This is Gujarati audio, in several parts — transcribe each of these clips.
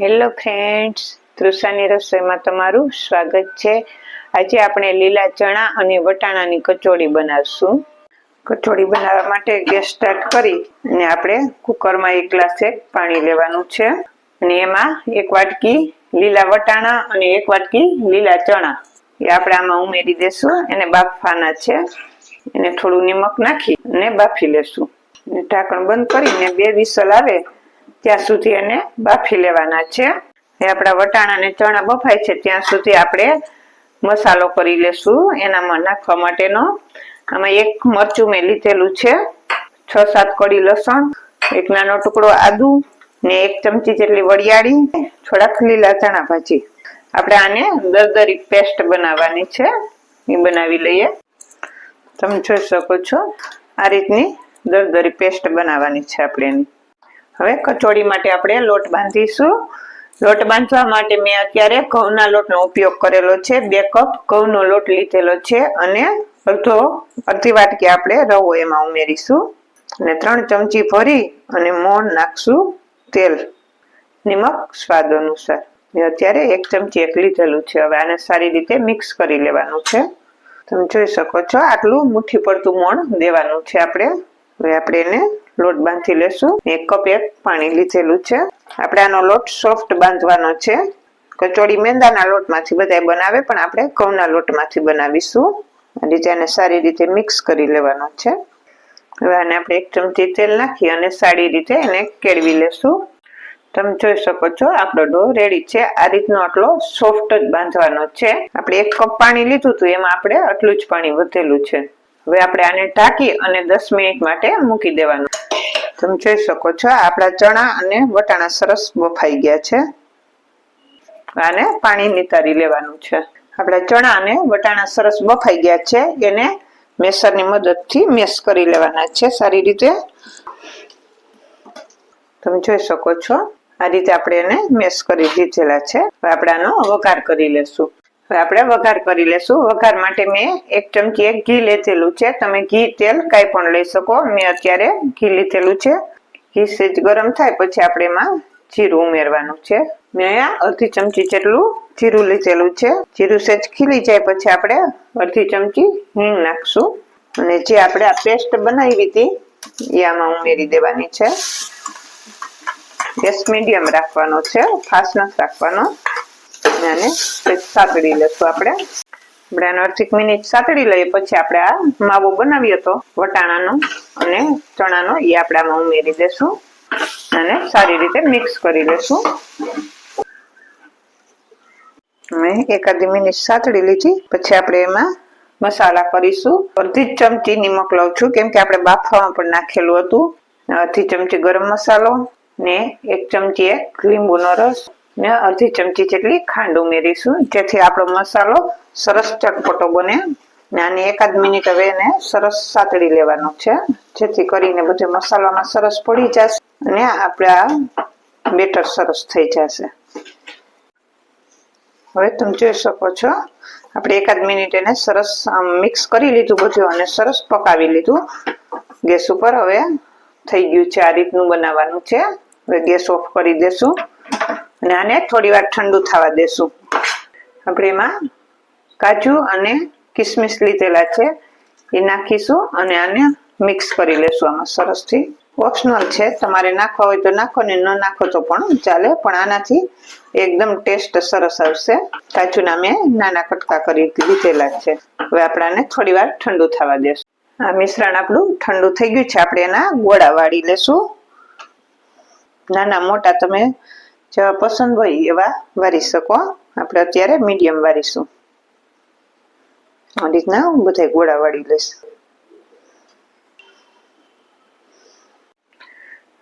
હેલો ફ્રેન્ડ્સ તૃષાની રસોઈમાં તમારું સ્વાગત છે. આજે આપણે લીલા ચણા અને વટાણાની કચોડી બનાવશું. કચોડી બનાવવા માટે ગેસ સ્ટાર્ટ કરી અને આપણે કુકરમાં એક ગ્લાસ એક પાણી લેવાનું છે. અને એમાં એક વાટકી લીલા વટાણા અને એક વાટકી લીલા ચણા. એ આપણે આમાં ઉમેરી દેશું. એને બાફવાના છે. એને થોડું નિમક નાખી અને બાફી લેશું. ઢાંકણ બંધ કરીને બે વિસલ આવે ત્યાં સુધી એને બાફી લેવાના છે. એ આપણા વટાણા અને ચણા બફાય છે, ત્યાં સુધી આપણે મસાલો કરી લેશું. એનામાં નાખવા માટેનો આમાં એક મરચું મેં લીધેલું છે, છ સાત કડી લસણ, એક નાનો ટુકડો આદુ ને એક ચમચી જેટલી વરિયાળી, થોડાક લીલા ચણા ભાજી. આપણે આને દરદરી પેસ્ટ બનાવવાની છે, એ બનાવી લઈએ. તમે જોઈ શકો છો, આ રીતની દરદરી પેસ્ટ બનાવવાની છે આપણે એની. હવે કચોડી માટે આપણે લોટ બાંધીશું. લોટ બાંધવા માટે મેં અત્યારે ઘઉંના લોટનો ઉપયોગ કરેલો છે. બે કપ ઘઉંનો લોટ લીધેલો છે અને અડધો, અડધી વાટકી આપણે રવો એમાં ઉમેરીશું. અને ત્રણ ચમચી ભરી અને મોણ નાખશું તેલ, નિમક સ્વાદ અનુસાર. મેં અત્યારે એક ચમચી એક લીધેલું છે. હવે આને સારી રીતે મિક્સ કરી લેવાનું છે. તમે જોઈ શકો છો, આટલું મુઠ્ઠી પડતું મોણ દેવાનું છે આપણે. હવે આપણે એને લોટ બાંધી લેશું. એક કપ એક પાણી લીધેલું છે. આપણે આનો લોટ સોફ્ટ બાંધવાનો છે. કચોડી મેંદાના લોટમાંથી બધાય બનાવે, પણ આપણે ઘઉંના લોટમાંથી બનાવીશું. આ રીતે આને સારી રીતે મિક્સ કરી લેવાનો છે. હવે આને આપણે એક ચમચી તેલ નાખી અને સારી રીતે એને કેળવી લેશું. તમે જોઈ શકો છો, આપણો ડો રેડી છે. આ રીતનો આટલો સોફ્ટ જ બાંધવાનો છે. આપણે એક કપ પાણી લીધું હતું, એમાં આપણે આટલું જ પાણી વધેલું છે. હવે આપણે આને ઢાંકી અને દસ મિનિટ માટે મૂકી દેવાનું. તમે જોઈ શકો છો, આપણા ચણા અને વટાણા સરસ બફાઈ ગયા છે. આને પાણી નિતારી લેવાનું છે. આપણા ચણા અને વટાણા સરસ બફાઈ ગયા છે, એને મેસરની મદદથી મેસ કરી લેવાના છે સારી રીતે. તમે જોઈ શકો છો, આ રીતે આપણે એને મેસ કરી દીધેલા છે. આપણે આનો વઘાર કરી લેશું. આપણે વઘાર કરી લેશું. વઘાર માટે મેં એક ચમચી એક ઘી લીધેલું છે. તમે ઘી, તેલ કાંઈ પણ લઈ શકો. મેં અત્યારે ઘી લીધેલું છે. ઘી સેજ ગરમ થાય પછી આપણે એમાં જીરું ઉમેરવાનું છે. મેં અહીંયા અડધી ચમચી જેટલું જીરું લીધેલું છે. જીરું સેજ ખીલી જાય પછી આપણે અડધી ચમચી હિંગ નાખશું. અને જે આપણે આ પેસ્ટ બનાવી હતી, એ આમાં ઉમેરી દેવાની છે. ગેસ મીડિયમ રાખવાનો છે. ફાસ્ટ નથી રાખવાનો. અને આને સાતડી લેશું આપણે. આપણે આને અડધી મિનિટ સાતડી લઈએ, પછી આપણે આ માવો બનાવ્યો હતો વટાણાનો અને ચણાનો એ આપણે આમાં ઉમેરી દેશું અને સારી રીતે મિક્સ કરી લેશું એકાદી મિનિટ સાતડી લીધી, પછી આપણે એમાં મસાલા કરીશું. અડધી ચમચી નિમક લઉં છું, કેમ કે આપણે બાફવામાં પણ નાખેલું હતું. અડધી ચમચી ગરમ મસાલો ને એક ચમચી એક લીંબુનો રસ. અડધી ચમચી જેટલી ખાંડ ઉમેરીશું. જેથી આપણો મસાલો સરસ ચટપટો બને. ને એકાદ મિનિટ હવે એને સરસ સાતડી લેવાનો છે. જેથી કરીને બધે મસાલામાં સરસ પડી જશે અને આપણે આ બેટર સરસ થઈ જશે. હવે તમે જોઈ શકો છો, આપણે એકાદ મિનિટ એને સરસ મિક્સ કરી લીધું બધું અને સરસ પકાવી લીધું. ગેસ ઉપર હવે થઈ ગયું છે, આ રીતનું બનાવવાનું છે. હવે ગેસ ઓફ કરી દેશું. અને આને થોડી વાર ઠંડુ થવા દેશું. આપણે એમાં કાજુ અને કિસમિસ લીધેલા છે, એ નાખીશું અને આને મિક્સ કરી લેશું આમાં. સરસથી ઓપ્શનલ છે, તમારે નાખવા હોય તો નાખો ને ન નાખો તો પણ ચાલે, પણ આનાથી એકદમ ટેસ્ટ સરસ આવશે. કાજુના મેં નાના કટકા કરી લીધેલા છે. હવે આપણે થોડી વાર ઠંડુ થવા દેશું. આ મિશ્રણ આપણું ઠંડુ થઈ ગયું છે, આપણે એના ગોળા વાળી લેશું. નાના મોટા તમે જેવા પસંદ હોય એવા વારી શકો. આપણે અત્યારે મીડિયમ વારીશું. આ રીતના બધા ગોળા વાળી લઈશું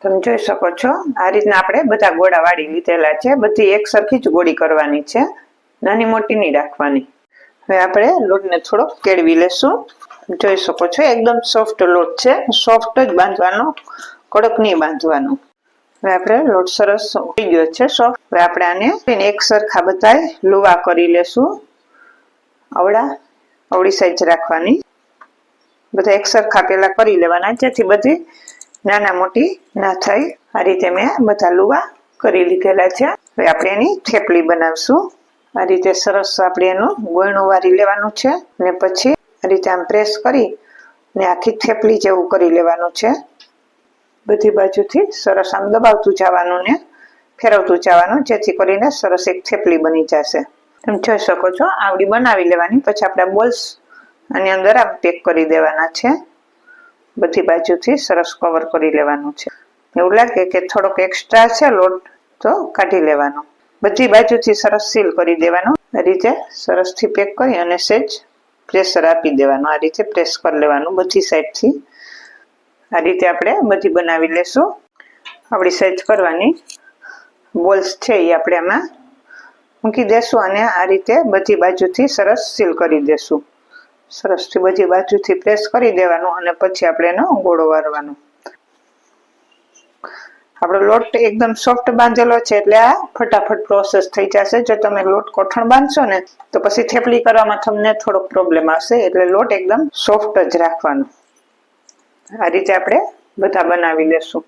તમે જોઈ શકો છો, આ રીતના આપણે બધા ગોળા વાળી લીધેલા છે. બધી એક સરખી જ ગોળી કરવાની છે. નાની મોટી નહીં રાખવાની. હવે આપણે લોટને થોડોક કેળવી લેશું. જોઈ શકો છો, એકદમ સોફ્ટ લોટ છે. સોફ્ટ જ બાંધવાનો, કડક નહીં બાંધવાનો. હવે આપણે લોટ સરસ થઈ ગયો છે. સોફ્ટ હવે આપણે આને એક સરખા બધાય લુવા કરી લેશું. અવડા અવળી સાઈઝ રાખવાની. બધા એક સરખા પેલા કરી લેવાના. જેથી બધી નાના મોટી ના થાય. આ રીતે મેં બધા લુવા કરી લીધેલા છે. હવે આપણે એની થેપલી બનાવશું. આ રીતે સરસ આપણે એનું ગોયણું વારી લેવાનું છે. ને પછી આ રીતે આમ પ્રેસ કરી ને આખી થેપલી જેવું કરી લેવાનું છે. બધી બાજુથી સરસ આમ દબાવતું જવાનું ને ફેરવતું જવાનું, જેથી કરીને સરસ એક થેપલી બની જશે. તમે જોઈ શકો છો, આવડી બનાવી લેવાની, પછી આપણે બોલ્સ આની અંદર આમ પેક કરી દેવાના છે. બધી બાજુથી સરસ કવર કરી લેવાનું છે. એવું લાગે કે થોડોક એક્સ્ટ્રા છે લોટ, તો કાઢી લેવાનો. બધી બાજુથી સરસ સીલ કરી દેવાનો. આ રીતે સરસથી પેક કરી અને સેજ પ્રેશર આપી દેવાનું. આ રીતે પ્રેસ કરી લેવાનું બધી સાઈડથી. આ રીતે આપણે બધી બનાવી લેશું. આપણી સાઈઝ કરવાની બોલ્સ છે એ આપણે આમાં મૂકી દેશું અને આ રીતે બધી બાજુથી સરસ સીલ કરી દેશું. સરસથી બધી બાજુથી પ્રેસ કરી દેવાનું અને પછી આપણે એનો ગોળો વારવાનો. આપણો લોટ એકદમ સોફ્ટ બાંધેલો છે એટલે આ ફટાફટ પ્રોસેસ થઈ જશે. જો તમે લોટ કોઠણ બાંધશો ને તો પછી થેપલી કરવામાં તમને થોડોક પ્રોબ્લેમ આવશે એટલે લોટ એકદમ સોફ્ટ જ રાખવાનો. આ રીતે આપણે બધા બનાવી લેશું.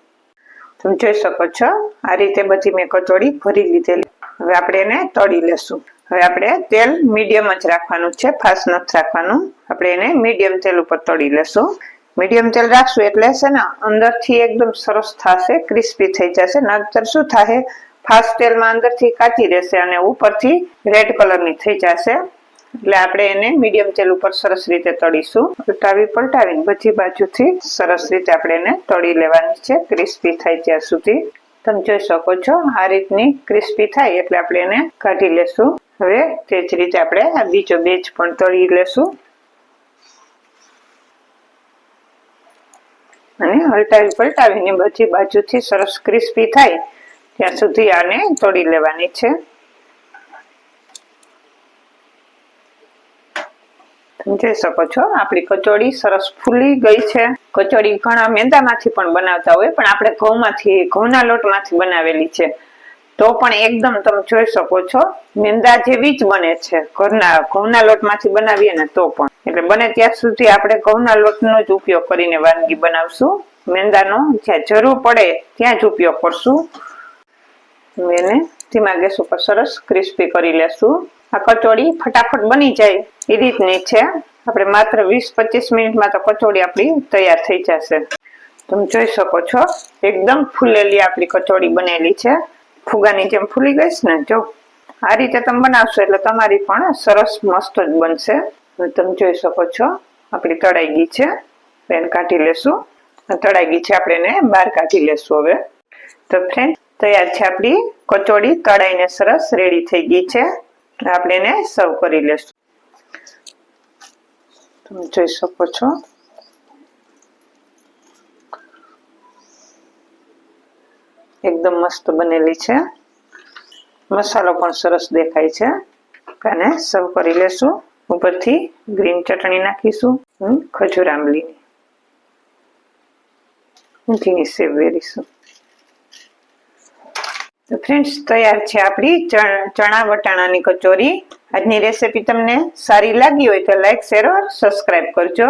તમે જોઈ શકો છો, આ રીતે બધી મેં કચોડી ભરી લીધેલી. હવે આપણે એને તળી લેશું. હવે આપણે તેલ મીડિયમ જ રાખવાનું છે ફાસ્ટ નથી રાખવાનું. આપણે એને મીડિયમ તેલ ઉપર તળી લેશું. મીડિયમ તેલ રાખશું એટલે છે ને, અંદરથી એકદમ સરસ થશે, ક્રિસ્પી થઈ જશે. નહીતર શું થાય ફાસ્ટ તેલમાં અંદરથી કાચી રહેશે અને ઉપરથી રેડ કલરની થઈ જશે. એટલે આપણે એને મીડિયમ તેલ ઉપર સરસ રીતે તળીશું. પલટાવી પલટાવીને બધી બાજુથી સરસ રીતે આપણે એને તળી લેવાની છે. ક્રિસ્પી થાય ત્યાં સુધી. તમે જોઈ શકો છો, આ રીતની ક્રિસ્પી થાય એટલે આપણે એને કાઢી લેશું. હવે તે જ રીતે આપણે આ બીજો બેચ પણ તળી લેશું. અને હલટાવી પલટાવીને બધી બાજુથી સરસ ક્રિસ્પી થાય ત્યાં સુધી આને તળી લેવાની છે. તમે જોઈ શકો છો. આપણી કચોડી સરસ ફૂલી ગઈ છે. કચોડી ઘણા મેંદામાંથી પણ બનાવતા હોય, પણ આપણે ઘઉંમાંથી, ઘઉંના લોટમાંથી બનાવેલી છે. તો પણ એકદમ તમે જોઈ શકો છો, મેંદા જેવી જ બને છે. ઘરના, ઘઉંના લોટમાંથી બનાવીએ ને તો પણ. એટલે બને ત્યાં સુધી આપણે ઘઉંના લોટનો જ ઉપયોગ કરીને વાનગી બનાવશું. મેંદાનો જ્યાં જરૂર પડે ત્યાં જ ઉપયોગ કરશું. એને ધીમા ગેસ ઉપર સરસ ક્રિસ્પી કરી લેશું. આ કચોડી ફટાફટ બની જાય એ રીતની છે. આપણે માત્ર વીસ પચીસ મિનિટમાં તો કચોડી આપણી તૈયાર થઈ જશે. તમે જોઈ શકો છો, એકદમ ફૂલેલી આપણી કચોડી બનેલી છે. ફુગાની જેમ ફૂલી ગઈશ ને, જો આ રીતે તમે બનાવશો એટલે તમારી પણ સરસ મસ્ત જ બનશે. તમે જોઈ શકો છો, આપણી તળાઈ ગઈ છે. પેન કાઢી લેશું. તળાઈ ગઈ છે, આપણે એને બહાર કાઢી લેશું હવે. તો ફ્રેન્ડ તૈયાર છે આપણી કચોડી તળાઈને સરસ રેડી થઈ ગઈ છે. આપણે એને સર્વ કરી લેશું. તમે જોઈ શકો છો. એકદમ મસ્ત બનેલી છે. મસાલો પણ સરસ દેખાય છે. અને સર્વ કરી લેશું. ઉપરથી ગ્રીન ચટણી નાખીશું. ખજૂર આંબલીની. ઊંધીની સેવ વેરીશું ફ્રેન્ડ્સ તૈયાર છે આપણી ચણા વટાણાની કચોરી. આજની રેસીપી તમને સારી લાગી હોય તો લાઈક શેર સબસ્ક્રાઈબ કરજો.